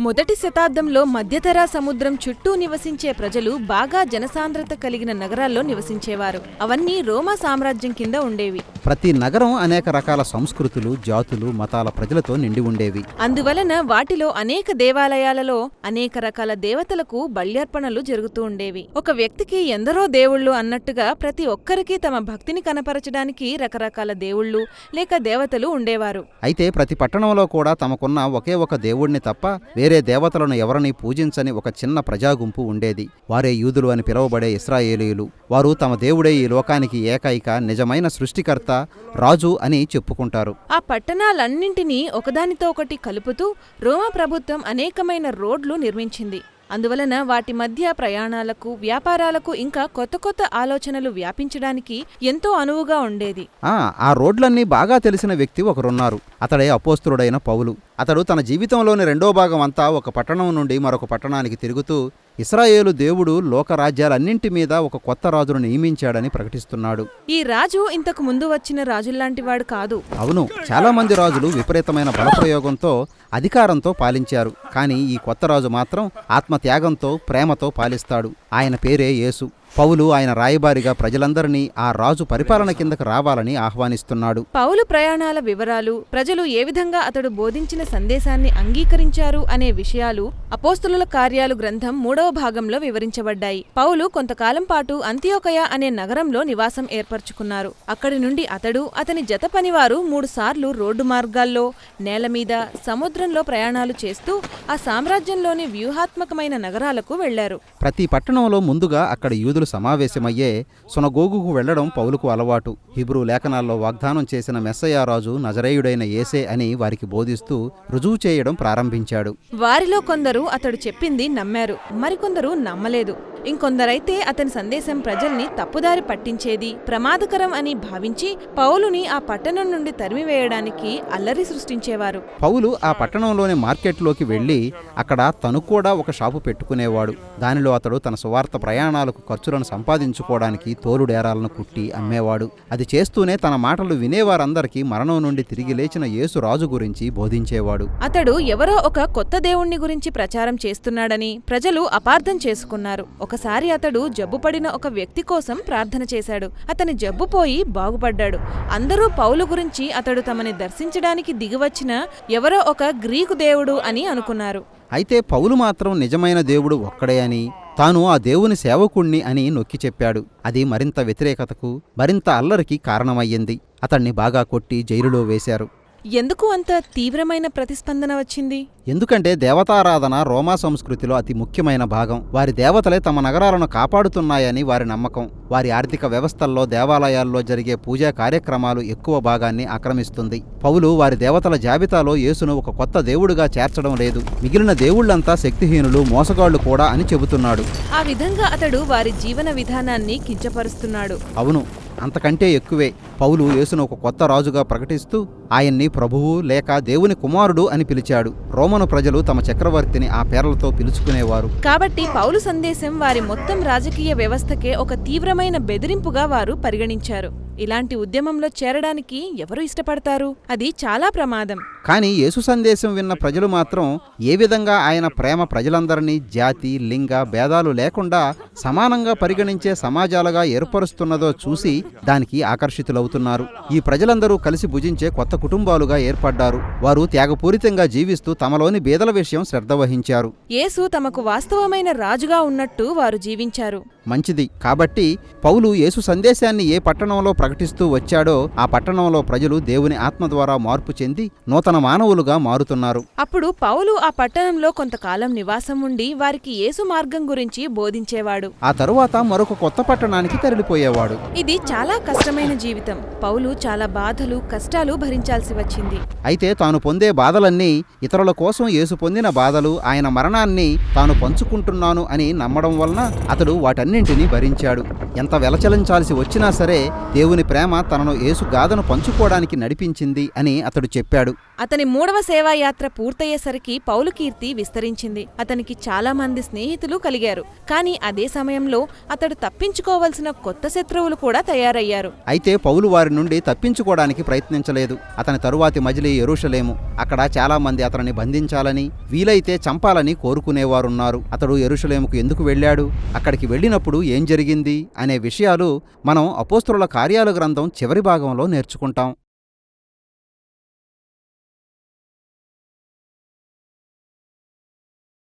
మొదటి శతాబ్దంలో మధ్యధరా సముద్రం చుట్టూ నివసించే ప్రజలు బాగా జనసాంద్రత కలిగిన నగరాల్లో నివసించేవారు. అవన్నీ రోమా సామ్రాజ్యం కింద ఉండేవి. ప్రతి నగరం అనేక రకాల సంస్కృతులు జాతులు మతాల ప్రజలతో నిండి ఉండేవి. అందువలన వాటిలో అనేక దేవాలయాలలో అనేక రకాల దేవతలకు బల్యార్పణలు జరుగుతూ ఉండేవి. ఒక వ్యక్తికి ఎందరో దేవుళ్ళు అన్నట్టుగా ప్రతి ఒక్కరికి తమ భక్తిని కనపరచడానికి రకరకాల దేవుళ్ళు లేక దేవతలు ఉండేవారు. అయితే ప్రతి పట్టణంలో కూడా తమకున్న ఒకే ఒక దేవుణ్ణి తప్ప వేరే దేవతలను ఎవరిని పూజించని ఒక చిన్న ప్రజాగుంపు ఉండేది. వారే యూదులు అని పిలువబడే ఇస్రాయేలీయులు. వారు తమ దేవుడే ఈ లోకానికి ఏకైక నిజమైన సృష్టికర్త రాజు అని చెప్పుకుంటారు. ఆ పట్టణాలన్నింటినీ ఒకదానితో ఒకటి కలుపుతూ రోమా ప్రభుత్వం అనేకమైన రోడ్లు నిర్మించింది. అందువలన వాటి మధ్య ప్రయాణాలకు వ్యాపారాలకు ఇంకా కొత్త కొత్త ఆలోచనలు వ్యాపించడానికి ఎంతో అనువుగా ఉండేది. ఆ ఆ రోడ్లన్నీ బాగా తెలిసిన వ్యక్తి ఒకరున్నారు. అతడే అపోస్తుడైన పౌలు. అతడు తన జీవితంలోని రెండో భాగం అంతా ఒక పట్టణం నుండి మరొక పట్టణానికి తిరుగుతూ ఇస్రాయేలు దేవుడు లోకరాజ్యాలన్నింటి మీద ఒక కొత్త రాజును నియమించాడని ప్రకటిస్తున్నాడు. ఈ రాజు ఇంతకు ముందు వచ్చిన రాజుల్లాంటివాడు కాదు. అవును చాలా మంది రాజులు విపరీతమైన బలప్రయోగంతో అధికారంతో పాలించారు. కానీ ఈ కొత్త రాజు మాత్రం ఆత్మత్యాగంతో ప్రేమతో పాలిస్తాడు. ఆయన పేరే యేసు. పౌలు ఆయన రాయబారిగా ప్రజలందరినీ ఆ రాజు పరిపాలన కిందకు రావాలని ఆహ్వానిస్తున్నాడు. పౌలు ప్రయాణాల వివరాలు ప్రజలు ఏ విధంగా అతడు బోధించిన సందేశాన్ని అంగీకరించారు అనే విషయాలు అపోస్తుల కార్యాలు గ్రంథం మూడవ భాగంలో వివరించబడ్డాయి. పౌలు కొంతకాలం పాటు అంత్యోకయ అనే నగరంలో నివాసం ఏర్పరచుకున్నారు. అక్కడి నుండి అతడు అతని జత పనివారు మూడు సార్లు రోడ్డు మార్గాల్లో నేల మీద సముద్రంలో ప్రయాణాలు చేస్తూ ఆ సామ్రాజ్యంలోని వ్యూహాత్మకమైన నగరాలకు వెళ్ళారు. ప్రతి పట్టణంలో ముందుగా అక్కడ యూదులు సమావేశమయ్యే సునగోగుకు వెళ్ళడం పౌలుకు అలవాటు. హిబ్రూ లేఖనాల్లో వాగ్దానం చేసిన మెస్సయ్య రాజు నజరేయుడైన ఏసే అని వారికి బోధిస్తూ రుజువు చేయడం ప్రారంభించాడు. వారిలో కొందరు అతడు చెప్పింది నమ్మారు. మరికొందరు నమ్మలేదు. ఇంకొందరైతే అతని సందేశం ప్రజల్ని తప్పుదారి పట్టించేది ప్రమాదకరం అని భావించి పౌలుని ఆ పట్టణం నుండి తరిమివేయడానికి అల్లరి సృష్టించేవారు. పౌలు ఆ పట్టణంలోని మార్కెట్లోకి వెళ్ళి అక్కడ తను కూడా ఒక షాపు పెట్టుకునేవాడు. దానిలో అతడు తన సువార్త ప్రయాణాలకు ఖర్చులను సంపాదించుకోవడానికి తోలుడేరాలను కుట్టి అమ్మేవాడు. అది చేస్తూనే తన మాటలు వినేవారందరికీ మరణం నుండి తిరిగి లేచిన యేసు రాజు గురించి బోధించేవాడు. అతడు ఎవరో ఒక కొత్త దేవుణ్ణి గురించి ప్రచారం చేస్తున్నాడని ప్రజలు అపార్థం చేసుకున్నారు. ఒకసారి అతడు జబ్బుపడిన ఒక వ్యక్తి కోసం ప్రార్థన చేశాడు. అతని జబ్బు పోయి బాగుపడ్డాడు. అందరూ పౌలు గురించి అతడు తమని దర్శించడానికి దిగివచ్చిన ఎవరో ఒక గ్రీకు దేవుడు అని అనుకున్నారు. అయితే పౌలు మాత్రం నిజమైన దేవుడు ఒక్కడే అని తాను ఆ దేవుని సేవకుణ్ణి అని నొక్కి చెప్పాడు. అది మరింత వ్యతిరేకతకు మరింత అల్లరికి కారణమయ్యింది. అతన్ని బాగా కొట్టి జైలులో వేశారు. ఎందుకు అంత తీవ్రమైన ప్రతిస్పందన వచ్చింది? ఎందుకంటే దేవతారాధన రోమా సంస్కృతిలో అతి ముఖ్యమైన భాగం. వారి దేవతలే తమ నగరాలను కాపాడుతున్నాయని వారి నమ్మకం. వారి ఆర్థిక వ్యవస్థల్లో దేవాలయాల్లో జరిగే పూజా కార్యక్రమాలు ఎక్కువ భాగాన్ని ఆక్రమిస్తుంది. పౌలు వారి దేవతల జాబితాలో యేసును ఒక కొత్త దేవుడిగా చేర్చడం లేదు. మిగిలిన దేవుళ్ళంతా శక్తిహీనులు మోసగాళ్ళు కూడా అని చెబుతున్నాడు. ఆ విధంగా అతడు వారి జీవన విధానాన్ని కించపరుస్తున్నాడు. అవును. అంతకంటే ఎక్కువే. పౌలు యేసును ఒక కొత్త రాజుగా ప్రకటిస్తూ ఆయన్ని ప్రభువు లేక దేవుని కుమారుడు అని పిలిచాడు. రోమను ప్రజలు తమ చక్రవర్తిని ఆ పేర్లతో పిలుచుకునేవారు. కాబట్టి పౌలు సందేశం వారి మొత్తం రాజకీయ వ్యవస్థకే ఒక తీవ్రమైన బెదిరింపుగా వారు పరిగణించారు. ఇలాంటి ఉద్యమంలో చేరడానికి ఎవరు ఇష్టపడతారు? అది చాలా ప్రమాదం. కానీ యేసు సందేశం విన్న ప్రజలు మాత్రం ఏ విధంగా ఆయన ప్రేమ ప్రజలందరినీ జాతి లింగ భేదాలు లేకుండా సమానంగా పరిగణించే సమాజాలుగా ఏర్పరుస్తున్నదో చూసి దానికి ఆకర్షితులవుతున్నారు. ఈ ప్రజలందరూ కలిసి భుజించే కొత్త కుటుంబాలుగా ఏర్పడ్డారు. వారు త్యాగపూరితంగా జీవిస్తూ తమలోని బీదల విషయం శ్రద్ధ వహించారు. యేసు తమకు వాస్తవమైన రాజుగా ఉన్నట్టు వారు జీవించారు. మంచిది. కాబట్టి పౌలు యేసు సందేశాన్ని ఏ పట్టణంలో ప్రకటిస్తూ వచ్చాడో ఆ పట్టణంలో ప్రజలు దేవుని ఆత్మ ద్వారా మార్పు చెంది నూతన మానవులుగా మారుతున్నారు. అప్పుడు పౌలు ఆ పట్టణంలో కొంతకాలం నివాసం ఉండి వారికి యేసు మార్గం గురించి బోధించేవాడు. ఆ తరువాత మరొక కొత్త పట్టణానికి తరలిపోయేవాడు. ఇది చాలా కష్టమైన జీవితం. పౌలు చాలా బాధలు కష్టాలు భరించాల్సి వచ్చింది. అయితే తాను పొందే బాధలన్నీ ఇతరుల కోసం యేసు పొందిన బాధలు ఆయన మరణాన్ని తాను పంచుకుంటున్నాను అని నమ్మడం వలన అతడు వాటన్నింటినీ భరించాడు. ఎంత వెలచలించాల్సి వచ్చినా సరే దేవుని ప్రేమ తనను యేసు గాథను పంచుకోవడానికి నడిపించింది అని అతడు చెప్పాడు. అతని మూడవ సేవాయాత్ర పూర్తయ్యేసరికి పౌలు కీర్తి విస్తరించింది. అతనికి చాలా మంది స్నేహితులు కలిగారు. కానీ అదే సమయంలో అతడు తప్పించుకోవలసిన కొత్త శత్రువులు కూడా తయారయ్యారు. అయితే పౌలు వారి నుండి తప్పించుకోవడానికి ప్రయత్నించలేదు. అతని తరువాతి మజిలీ ఎరుషలేము. అక్కడ చాలా మంది అతనిని బంధించాలని వీలైతే చంపాలని కోరుకునేవారున్నారు. అతడు ఎరుషలేముకు ఎందుకు వెళ్ళాడు? అక్కడికి వెళ్ళినప్పుడు ఏం జరిగింది? అనే విషయాలు మనం అపోస్తుల కార్యాల గ్రంథం చివరి భాగంలో నేర్చుకుంటాం.